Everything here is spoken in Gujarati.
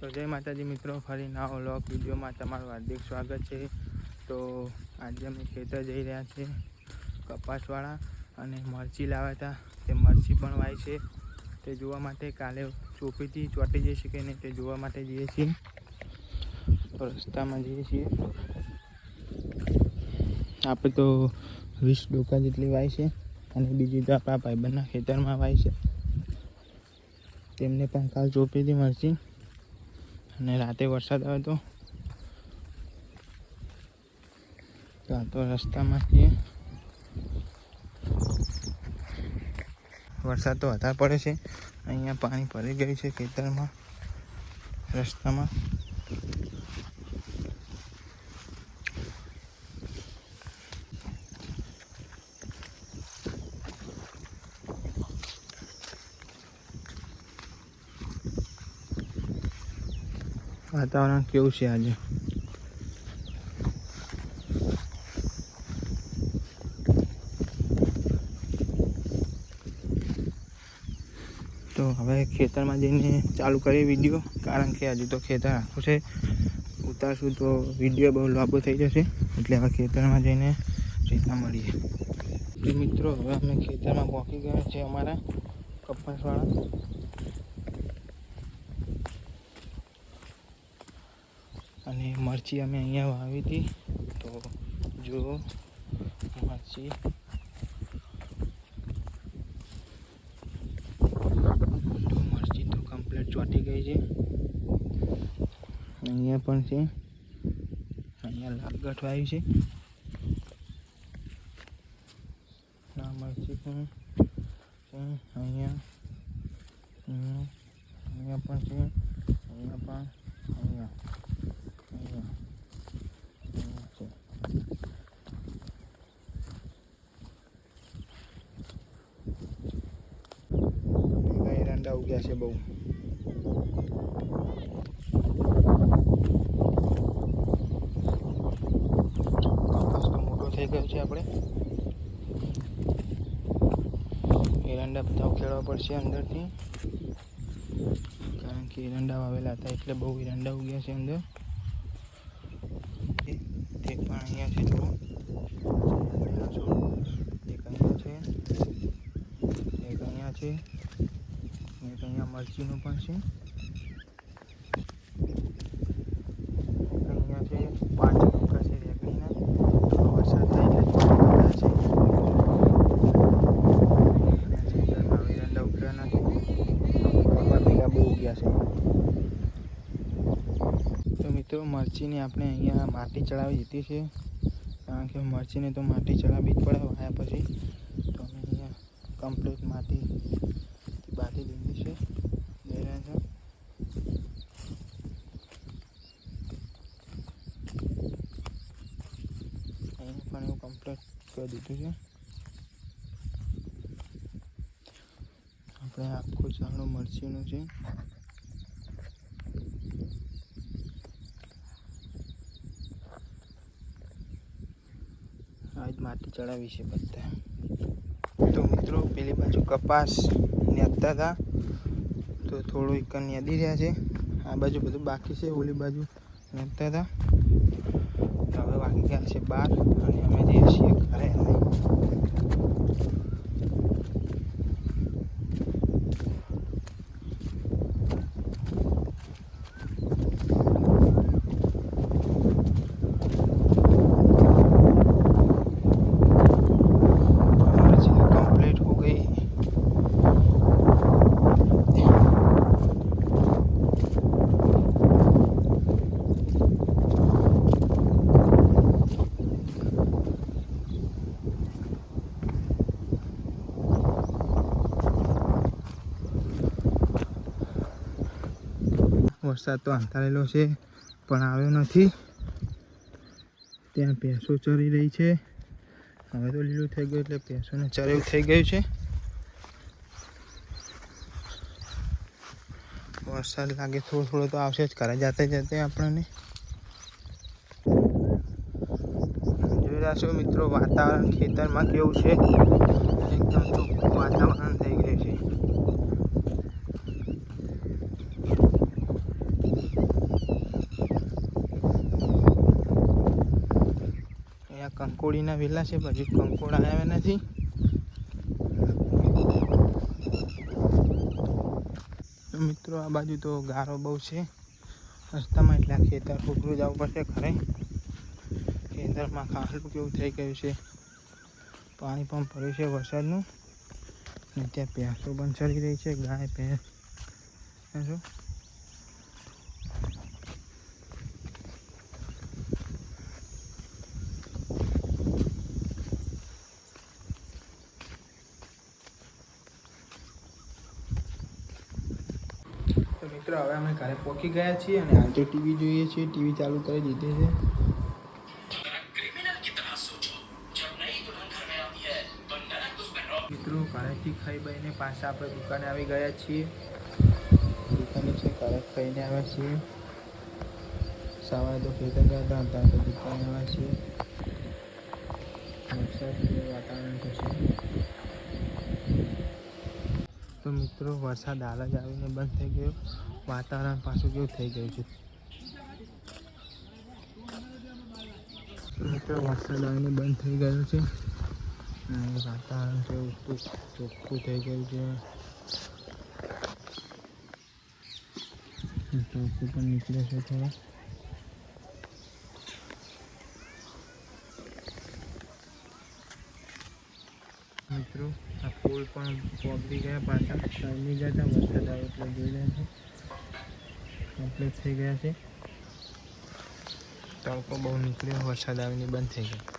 તો જય માતાજી મિત્રો, ફરી નવા વ્લોગ વિડીયોમાં તમારું હાર્દિક સ્વાગત છે. તો આજે અમે ખેતર જઈ રહ્યા છીએ કપાસવાળા અને મરચી લાવ્યા હતા તે મરચી પણ વાય છે. તે જોવા માટે કાલે ચોપીથી ચોંટી જશે કે નહીં તે જોવા માટે જઈએ છીએ. રસ્તામાં જઈએ છીએ. આપણે તો વીસ ડોકા જેટલી વાય છે અને બીજી તો આપણા ભાઈબંધના ખેતરમાં વાય છે. તેમને પણ કાલ ચોપીથી મરચી અને રાતે વરસાદ આવ્યો હતો તો આ તો વરસાદ તો વધારે પડે છે. અહીંયા પાણી ભરી ગયું છે ખેતરમાં, રસ્તામાં. વાતાવરણ કેવું છે આજે? તો હવે ખેતરમાં જઈને ચાલુ કરીએ વીડિયો, કારણ કે હજુ તો ખેતર આખું છે. ઉતારશું તો વીડિયો બહુ લાંબો થઈ જશે, એટલે હવે ખેતરમાં જઈને રીતના મળીએ. મિત્રો, હવે અમે ખેતરમાં પહોંચી ગયા છે અમારા કપાસવાળા. અને મરચી અમે અહીંયા વાવી હતી. તો જો મરચી. તો મરચી તો કમ્પ્લીટ ચોટી ગઈ છે. અહીંયા પણ છે. અહીંયા લાગટ વાવી છે. આ મરચી પણ અહીંયા. અહીંયા પણ છે અહીંયા પણ અહીંયા અહીંયા અહીંયા છે ઉગ્યા છે બહુ. કપાસ તો મોટો થઈ ગયો છે આપણે. એરંડા બધા ઉખેડવા પડશે અંદરથી. કારણ કે એરંડા વાવેલા હતા એટલે બહુ એરંડા ઉગ્યા છે અંદર તે તે પણ અહીંયા છે જુઓ એરંડાના છોડ એક અહીંયા છે એક અહીંયા છે મરચીનું પણ છે. અહીંયા છે પાંચ ટુકડા છે રેગડીના વરસાદ થાય એટલે છે એરંડા નથી કપા ભેગા બહુ ઉગ્યા છે. તો મિત્રો મરચીને આપણે અહીંયા માટી ચડાવી દીધી છે. કારણ કે મરચીને તો માટી ચડાવવી જ પડે વાયા પછી. તો અમે અહીંયા કમ્પ્લીટ માટી બાંધી દીધી છે જઈ રહ્યા છે અહીંયા પણ એવું કમ્પ્લીટ કરી દીધું છે. આપણે આખું ઝાડું મરચીનું છે. આજ માટી ચડાવી છે બધા. તો મિત્રો, પેલી બાજુ કપાસ નેતા હતા તો થોડું એક નેદી રહ્યા છે. આ બાજુ બધું બાકી છે, ઓલી બાજુ નેતા હતા તો હવે વાગી ગયા છે બાર અને અમે જઈએ છીએ ઘરે વરસાદ તો અંધારેલો છે, પણ આવ્યો નથી. ત્યાં ભેંસો ચરી રહી છે. હવે તો લીલું થઈ ગયું એટલે ભેંસોને ચરેવું થઈ ગયું છે. વરસાદ લાગે થોડો થોડો તો આવશે જ, ઘરે જાતે જાતે આપણને. જોઈ રહ્યા છો મિત્રો, વાતાવરણ ખેતરમાં કેવું છે? એકદમ ચોખ્ખું વાતાવરણ થઈ ગયું છે કંકોડીના વેલા છે પછી કંકોડા આવ્યા નથી. મિત્રો, આ બાજુ તો ગારો બહુ છે. રસ્તામાં એટલા ખેતર ઉભરું જવું પડશે ખરે ખેતરમાં ખાલું કેવું થઈ ગયું છે. પાણી પણ પડ્યું છે વરસાદનું. ને ત્યાં પ્યાસો પણ ચડી રહી છે, ગાય, ભેંસ. શું તો મિત્રો, હવે અમે ઘરે પહોંચી ગયા છીએ અને આજે ટીવી જોઈએ છીએ. ટીવી ચાલુ કરી દીધી છે. મિત્રો, ઘરેથી ખાઈ બહીને પાછા આપણે દુકાને આવી ગયા છીએ. દુકાને છે, ઘરે ખાઈને આવ્યા છીએ. સવારે તો ખેતર ગયા હતા તો દુકાને આવ્યા છીએ. વરસાદ વાતાવરણ થશે તો મિત્રો, વરસાદ હાલ જ આવીને બંધ થઈ ગયો. વાતાવરણ પાછું કેવું થઈ ગયું છે? મિત્રો વરસાદ આવીને બંધ થઈ ગયો છે. અને વાતાવરણ કેવું ચોખ્ખું થઈ ગયું છે. ચોખ્ખું પણ નીકળે છે થોડા. મિત્રો, આ પુલ પણ પહોંચી ગયા પાછા. શરમી ગયા હતા વરસાદ આવ્યો એટલે જોઈ રહ્યા છે. કમ્પ્લીટ થઈ ગયા છે. તડકો બહુ નીકળ્યો વરસાદ આવીને બંધ થઈ ગયો.